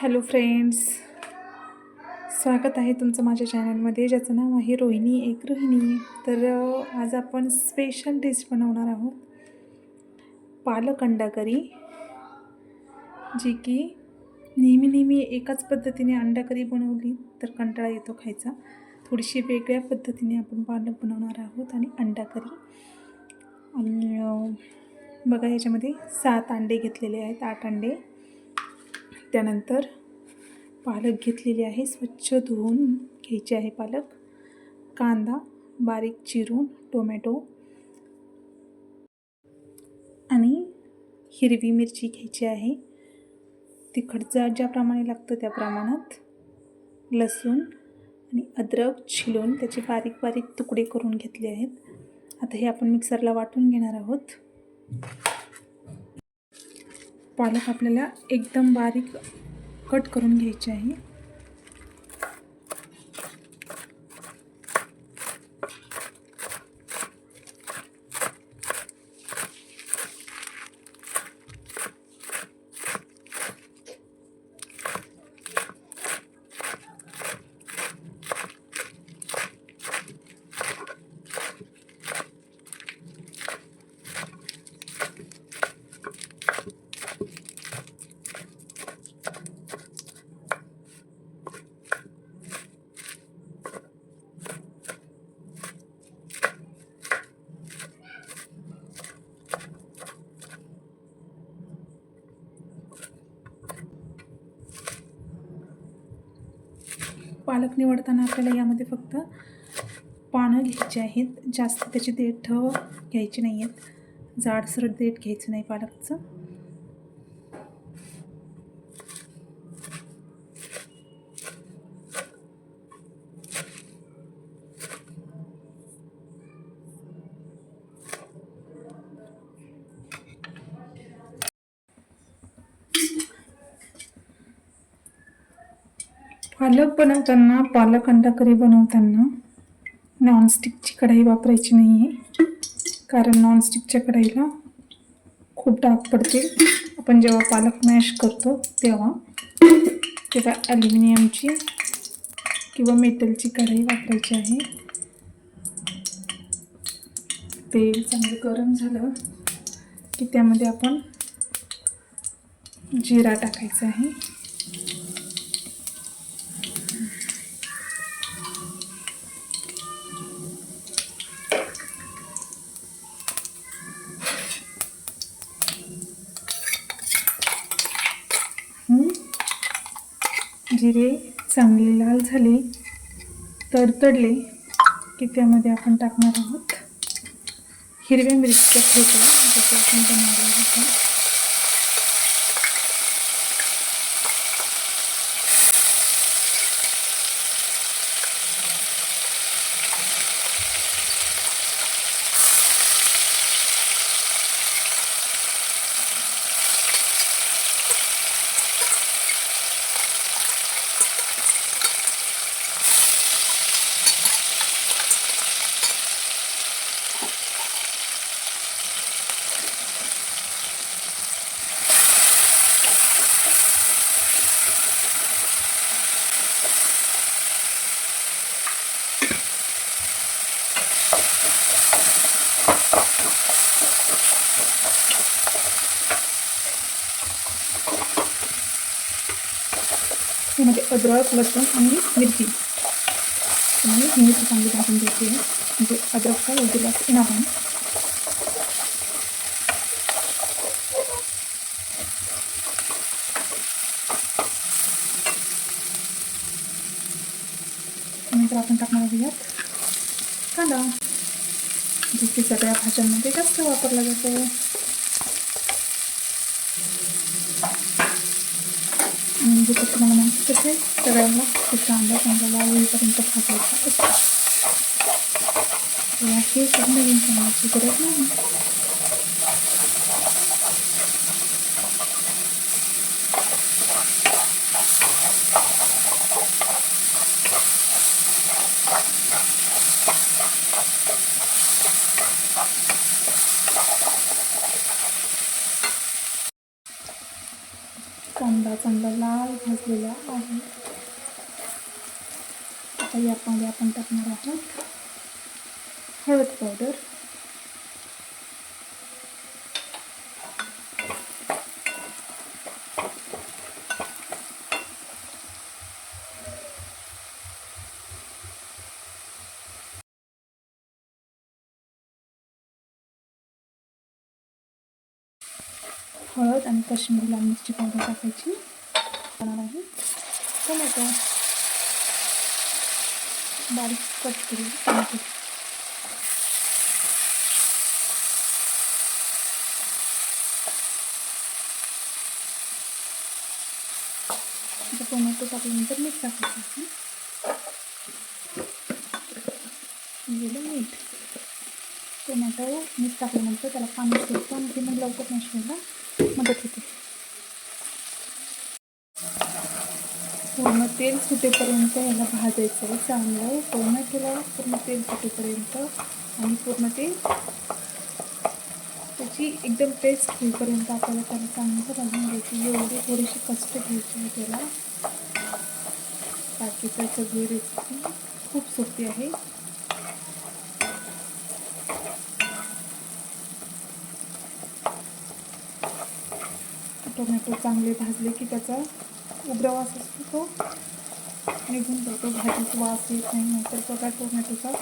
Hello friends. स्वागत आहे तुमचं माझ्या चॅनलमध्ये ज्याचं नाव आहे रोहिणी एक रोहिणी. तर आज आपण स्पेशल डिश बनवणार आहोत. पालक अंडा करी जी की नेहमी नेहमी एकाच पद्धतीने अंडा करी बनवली तर कंटाळा येतो खायचा. थोडीशी वेगळ्या पद्धतीने आपण पालक बनवणार आहोत आणि अंडा करी आणि बघा ह्याच्यामध्ये सात अंडे घेतलेले आहेत आठ अंडे. त्यानंतर पालक घेतलेली आहे. स्वच्छ धुवून घ्यायचे आहे पालक. कांदा बारीक चिरून टोमॅटो आणि हिरवी मिरची घ्यायची आहे. तिखटजा ज्याप्रमाणे लागतं त्या प्रमाणात लसूण आणि अद्रक छिलून त्याचे बारीक बारीक तुकडे करून घेतले आहेत. आता हे आपण मिक्सरला वाटून घेणार आहोत. पालक आपल्याला एकदम बारीक कट करून घ्यायचे आहे. पालक निवडताना आपल्याला यामध्ये फक्त पानं घ्यायची आहेत. जास्त त्याची देठ घ्यायची नाही आहेत जाडसर देठ घ्यायचं नाही पालकचं. पालक बनवताना पालक अंडा करी बनवताना नॉनस्टिकची कढाई वापरायची नाही आहे कारण नॉनस्टिकच्या कढाईला खूप डाग पडते आपण जेव्हा पालक मॅश करतो तेव्हा तेव्हा ॲल्युमिनियमची किंवा मेटलची कढाई वापरायची आहे. तेल चांगलं गरम झालं की त्यामध्ये आपण जिरा टाकायचा आहे. जिरे चांगले लाल झाले तरतडले की त्यामध्ये आपण टाकणार आहोत हिरव्या मिरचीच्या ठेचा जसं आपण बनवलं होता त्यामध्ये म्हणजे अद्रक लसूण आणि मिरची. आणि ही मिरची चांगली भाजून घ्यायची आहे म्हणजे अद्रकचा योग्य जास्त येणार नाही. त्यानंतर आपण टाकणार आहोत कांदा. जो की सगळ्या भाज्यांमध्ये जास्त वापरला जातो. आणि जसं तुम्हाला माहिती तसे सगळ्यांना त्याचा अंदाज चांगला होईपर्यंत भाजायचा असतो तेव्हा हे खूप नवीन सांगण्याची गरज नाही आता यामध्ये आपण टाकणार आहोत हळद पावडर हळद आणि काश्मीरी लाल मिरची बारीक कट करू टमाटे टोमॅटो टाकल्यानंतर मीठ टाकायचं गेलं मीठ. टोमॅटो मीठ टाकल्यानंतर त्याला पाणी सुटतं आणि ते मग लवकर मॅश व्हायला मदत होते. पूर्ण तेल सुटेपर्यंत याला भाजायचं आहे चांगलं. टोमॅटोला पूर्ण तेल सुटेपर्यंत आणि पूर्ण ते त्याची एकदम टेस्ट होईपर्यंत आपल्याला त्याला चांगलं भाजून घ्यायची एवढी थोडेसे कष्ट घ्यायची आहे त्याला. बाकीचं सगळी रेसिपी खूप सोपी आहे. टोमॅटो चांगले भाजले की त्याचा उग्रवास असतो तो निघून जातो. भाजीचा वास येत नाही नंतर बघा टोमॅटोचा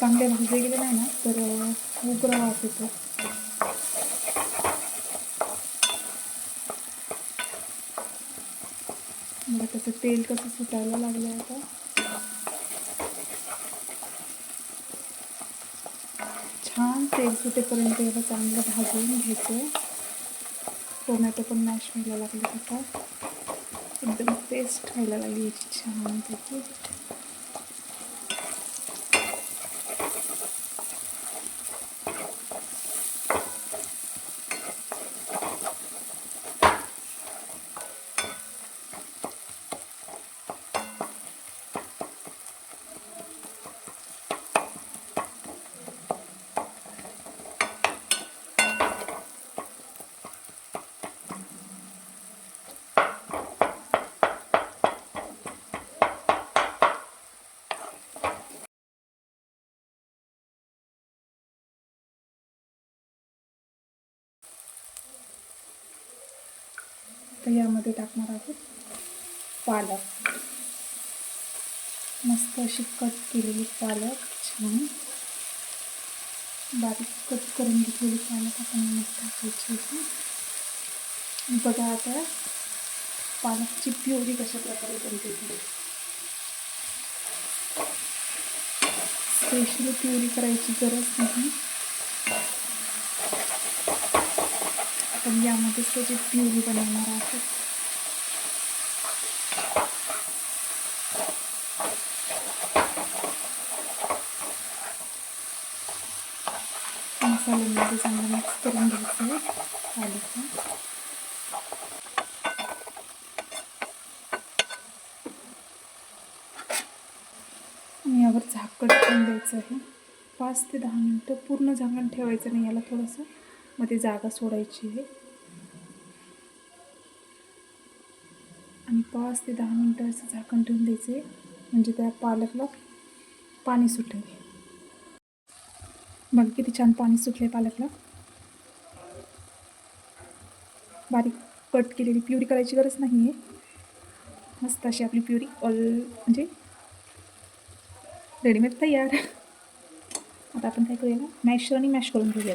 चांगले भाजले गेले नाही ना तर उग्र वास येतो. मला त्याचं तेल कसं सुटायला लागलं आता. छान तेल सुटेपर्यंत याला चांगलं भाजून घ्यायचं. टोमॅटो पण मॅश व्हायला लागले आता. एकदम पेस्ट व्हायला लागली याची यामध्ये टाकणार आहोत पालक. मस्त अशी कट केलेली पालक छान. बारीक कट करून घेतलेली पालक आपण मस्त टाकायची होती बघा आता पालकची प्युरी कशा प्रकारे बनते ती. स्पेशली प्युरी करायची गरज नाही. आपण यामध्येच त्याची प्युरी बनवणार आहोत मसाल्यामध्ये चांगलं मिक्स करून घ्यायचं आहे. आणि यावर झाकण ठेवून द्यायचं आहे. पाच ते दहा मिनटं पूर्ण झाकण ठेवायचं नाही याला थोडंसं मध्ये जागा सोडायची आहे. आणि पाच ते दहा मिनटं असं झाकण ठेवून द्यायचे. म्हणजे त्या पालकला पाणी सुटेल बघ किती छान पाणी सुटले पालकला. बारीक कट केलेली प्युरी करायची गरज नाही आहे मस्त अशी आपली प्युरी ऑल म्हणजे रेडीमेड तयार. आता आपण काय करूया मॅशर आणि मॅश करून घेऊया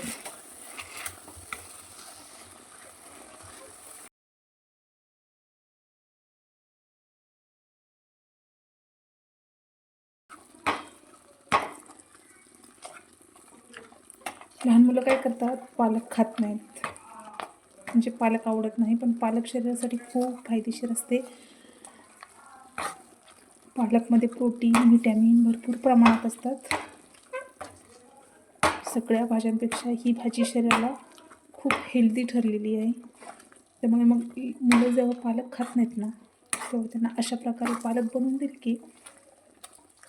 लहान मुलं काय करतात? पालक खात नाहीत. म्हणजे पालक आवडत नाही पण पालक शरीरासाठी खूप फायदेशीर असते. पालकमध्ये प्रोटीन व्हिटॅमिन भरपूर प्रमाणात असतात. सगळ्या भाज्यांपेक्षा ही भाजी शरीराला खूप हेल्दी ठरलेली आहे. त्यामुळे मग मुलं जेव्हा पालक खात नाहीत ना तेव्हा त्यांना अशा प्रकारे पालक बनवून देईल की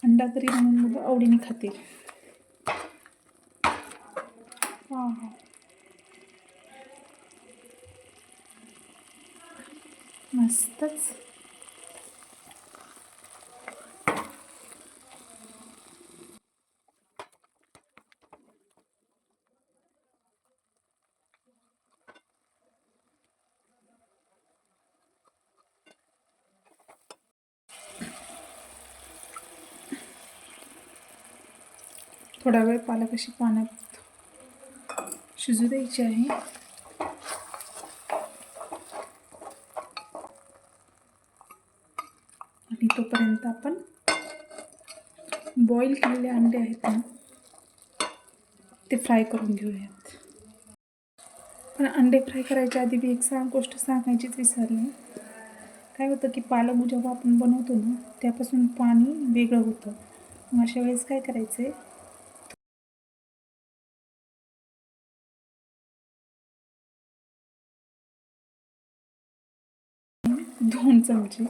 अंडा करी म्हणून मुलं आवडीने खातील. हां. हां मस्तच. थोडा वेळ पालक अशी पाण्यात शिजू द्यायची आहे आणि तोपर्यंत आपण बॉईल केलेले अंडे आहेत ना ते फ्राय करून घेऊयात पण अंडे फ्राय करायच्या आधी मी एक सांग गोष्ट सांगायचीच विसरली काय होतं की पालक जेव्हा आपण बनवतो ना त्यापासून पाणी वेगळं होतं मग अशा वेळेस काय करायचं आहे चमचे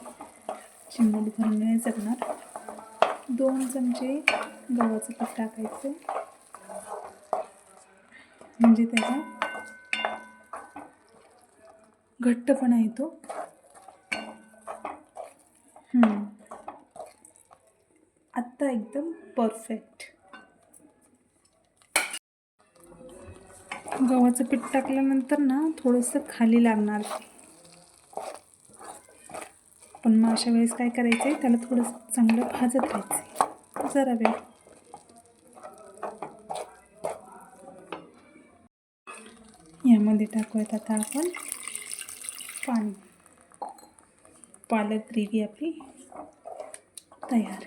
चिमणी भरून नाही जगणार दोन चमचे गव्हाचं पीठ टाकायचं. म्हणजे त्याचा घट्टपणा येतो. आत्ता एकदम परफेक्ट गव्हाचं पीठ टाकल्यानंतर ना थोडंसं खाली लागणार. पण मग अशा वेळेस काय करायचं आहे त्याला थोडंसं चांगलं भाजत राहायचं जरा वेळ. यामध्ये टाकूयात आता आपण पाणी. पालक ग्रेव्ही आपली तयार.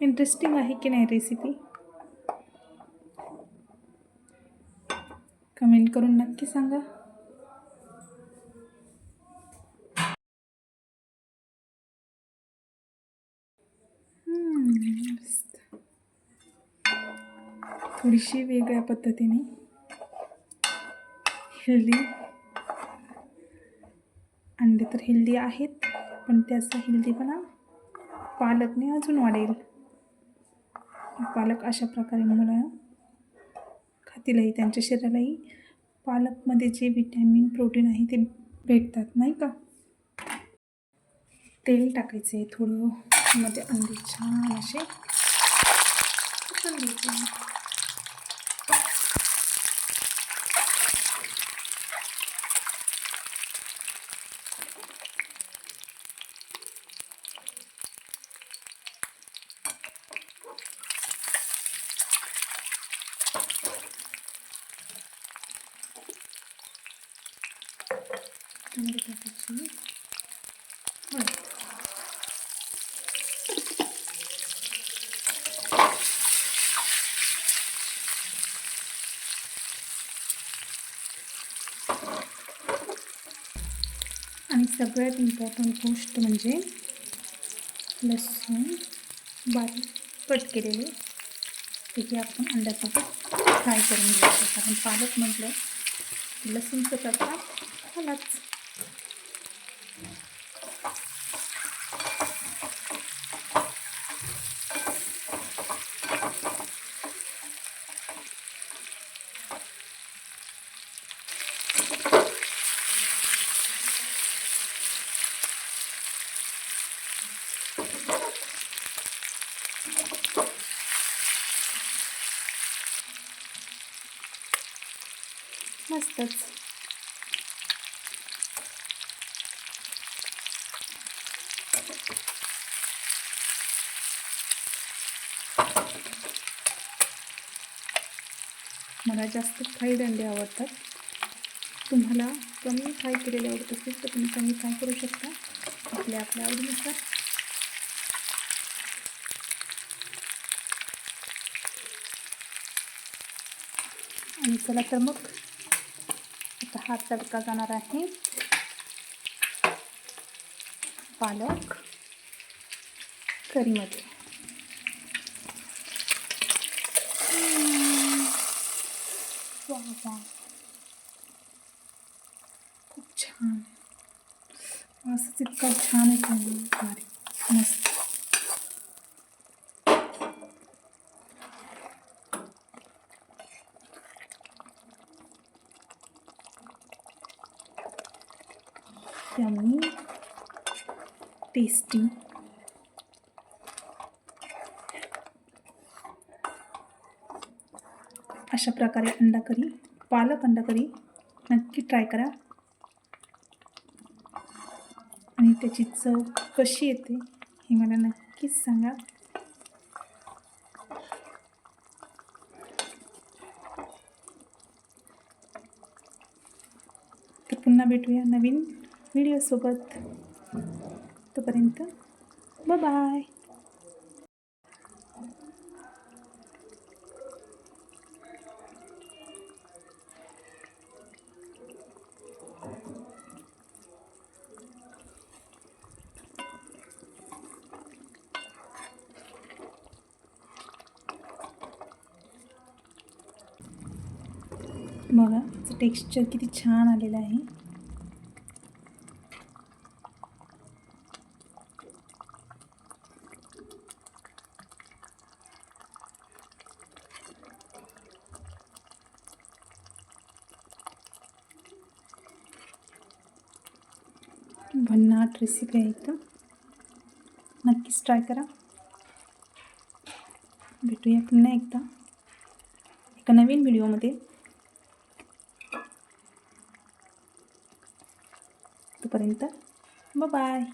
इंटरेस्टिंग आहे की नाही रेसिपी? कमेंट करून नक्की सांगा. थोडीशी वेगळ्या पद्धतीने हेल्दी अंडे तर हेल्दी आहेत पण त्याचा हेल्दीपणा पालकने अजून वाढेल. पालक अशा प्रकारे मुलं खातीलही त्यांच्या शरीरालाही पालकमध्ये जे विटॅमिन प्रोटीन आहे ते भेटतात नाही का तेल टाकायचं आहे थोडं मध्ये अंडे छान असे घ्यायचे. त्यामध्ये टाकायची हळद. आणि सगळ्यात इम्पॉर्टंट गोष्ट म्हणजे लसूण बारीक कट केलेले त्याची आपण अंड्यासोबत फ्राय करून घ्यायचं कारण पालक म्हटलं लसूणचं करता आलाच मस्तच. मला जास्त फ्राईड अंडे आवडतात. तुम्हाला कमी फ्राय केलेले आवडत असेल तर तुम्ही कमी फ्राय करू शकता? आपल्या आपल्या आवडीनुसार. आणि चला तर मग हा तडका जाणार आहे. पालक करीमध्ये. खूप छान. असं इतका छान येतो भारी. मस्त. यम्मी टेस्टी अशा प्रकारे अंडा करी पालक अंडा करी नक्की ट्राय करा. आणि त्याची चव कशी येते हे मला नक्कीच सांगा. तर पुन्हा भेटूया नवीन व्हिडिओसोबत. तोपर्यंत बाय बघा टेक्स्चर किती छान आलेलं आहे. भन्नाट रेसिपी आहे एकदम नक्कीच ट्राय करा भेटूया पुन्हा एकदा एका नवीन व्हिडिओमध्ये तोपर्यंत बाय